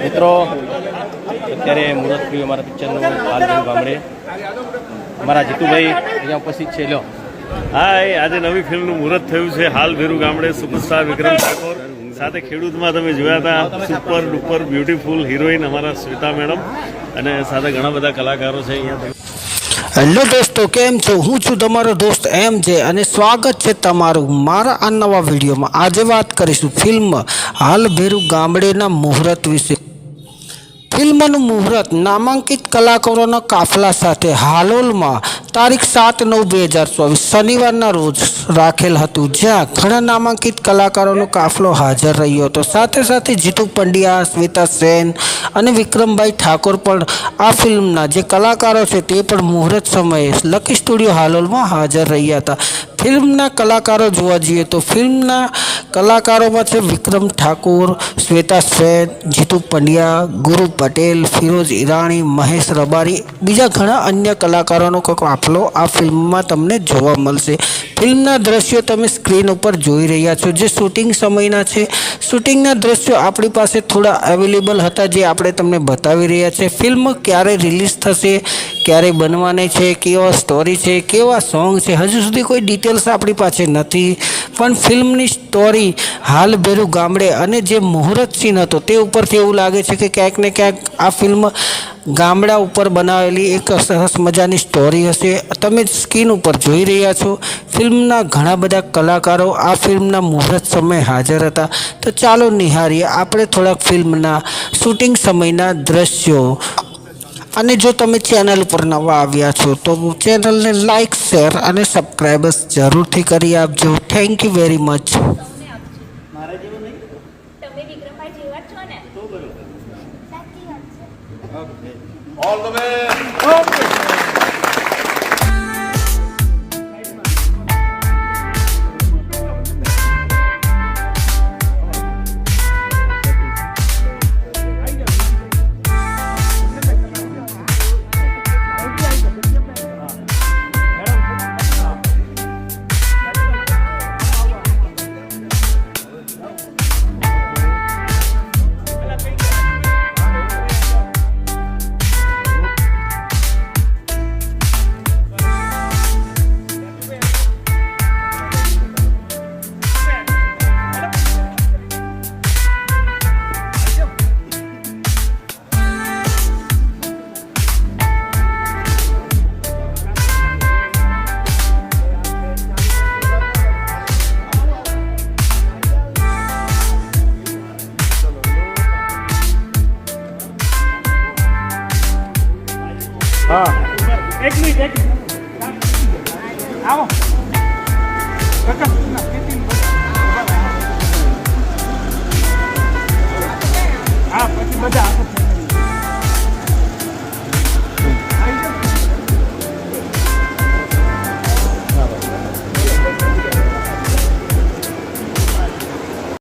મિત્રો અત્યારે મુહૂર્ત થયું અમારા પિક્ચરનું હાલનું ગામડે. અમારા જીતુભાઈ અહીંયા ઉપસ્થિત છે હા એ આજે નવી ફિલ્મનું મુહૂર્ત થયું છે હાલ ભેરુ ગામડે સુપરસ્ટાર વિક્રમ ઠાકોર. સાથે ખેડૂતમાં તમે જોયા હતા સુપર ડુપર બ્યુટીફુલ હિરોઈન અમારા શ્વેતા મેડમ અને સાથે ઘણા બધા કલાકારો છે અહીંયા. હેલો દોસ્તો કેમ છો? હું છું તમારો દોસ્ત એમ છે અને સ્વાગત છે તમારું મારા આ નવા વિડીયોમાં. આજે વાત કરીશું ફિલ્મ હાલ ભેરુ ગામડેના મુહૂર્ત વિશે. ફિલ્મનું મુહૂર્ત નામાંકિત કલાકારોના કાફલા સાથે હાલોલમાં તારીખ સાત નવ બે હજાર ચોવીસ શનિવારના રોજ રાખેલ હતું. જ્યાં ઘણા નામાંકિત કલાકારોનો કાફલો હાજર રહ્યો હતો. સાથે સાથે જીતુ પંડ્યા, સ્મિતા સેન અને વિક્રમભાઈ ઠાકોર પણ આ ફિલ્મના જે કલાકારો છે તે પણ મુહૂર્ત સમયે લકી સ્ટુડિયો હાલોલમાં હાજર રહ્યા હતા. ફિલ્મના કલાકારો જોવા જઈએ તો ફિલ્મના કલાકારોમાં છે વિક્રમ ઠાકુર, શ્વેતા સેન, જીતુ પંડ્યા, ગુરુ પટેલ ફિરોઝ ઈરાણી, મહેશ રબારી, બીજા ઘણા અન્ય કલાકારોનો કંઈક આફલો આ ફિલ્મમાં તમને જોવા મળશે. ફિલ્મના દ્રશ્યો તમે સ્ક્રીન ઉપર જોઈ રહ્યા છો. જે શૂટિંગ સમયના છે, શૂટિંગના દ્રશ્યો આપણી પાસે થોડા અવેલેબલ હતા જે આપણે તમને બતાવી રહ્યા છે. ફિલ્મ ક્યારે રિલીઝ થશે ક્યારે બનવાની છે, કેવા સ્ટોરી છે, કેવા સોંગ છે, હજુ સુધી કોઈ ડિટેલ્સ આપણી પાસે નથી. પણ ફિલ્મની સ્ટોરી હાલ ભેરું ગામડે અને જે મુહૂર્ત સીન હતો તે ઉપરથી એવું લાગે છે કે ક્યાંક ને ક્યાંક આ ફિલ્મ ગામડા ઉપર બનાવેલી એક સરસ મજાની સ્ટોરી હશે. તમે સ્ક્રીન ઉપર જોઈ રહ્યા છો, ફિલ્મના ઘણા બધા કલાકારો આ ફિલ્મના મુહૂર્ત સમયે હાજર હતા. તો ચાલો નિહાળીએ આપણે થોડાક ફિલ્મના શૂટિંગ સમયના દ્રશ્યો. અને જો તમે ચેનલ પર નવા આવ્યા છો તો ચેનલને લાઇક શેર અને સબસ્ક્રાઈબર્સ જરૂરથી કરી આપજો. થેન્ક યુ વેરી મચ તમે વિક્રમભાઈ જેવા હા. એક મિનિટ એક આવો. હા પછી બધા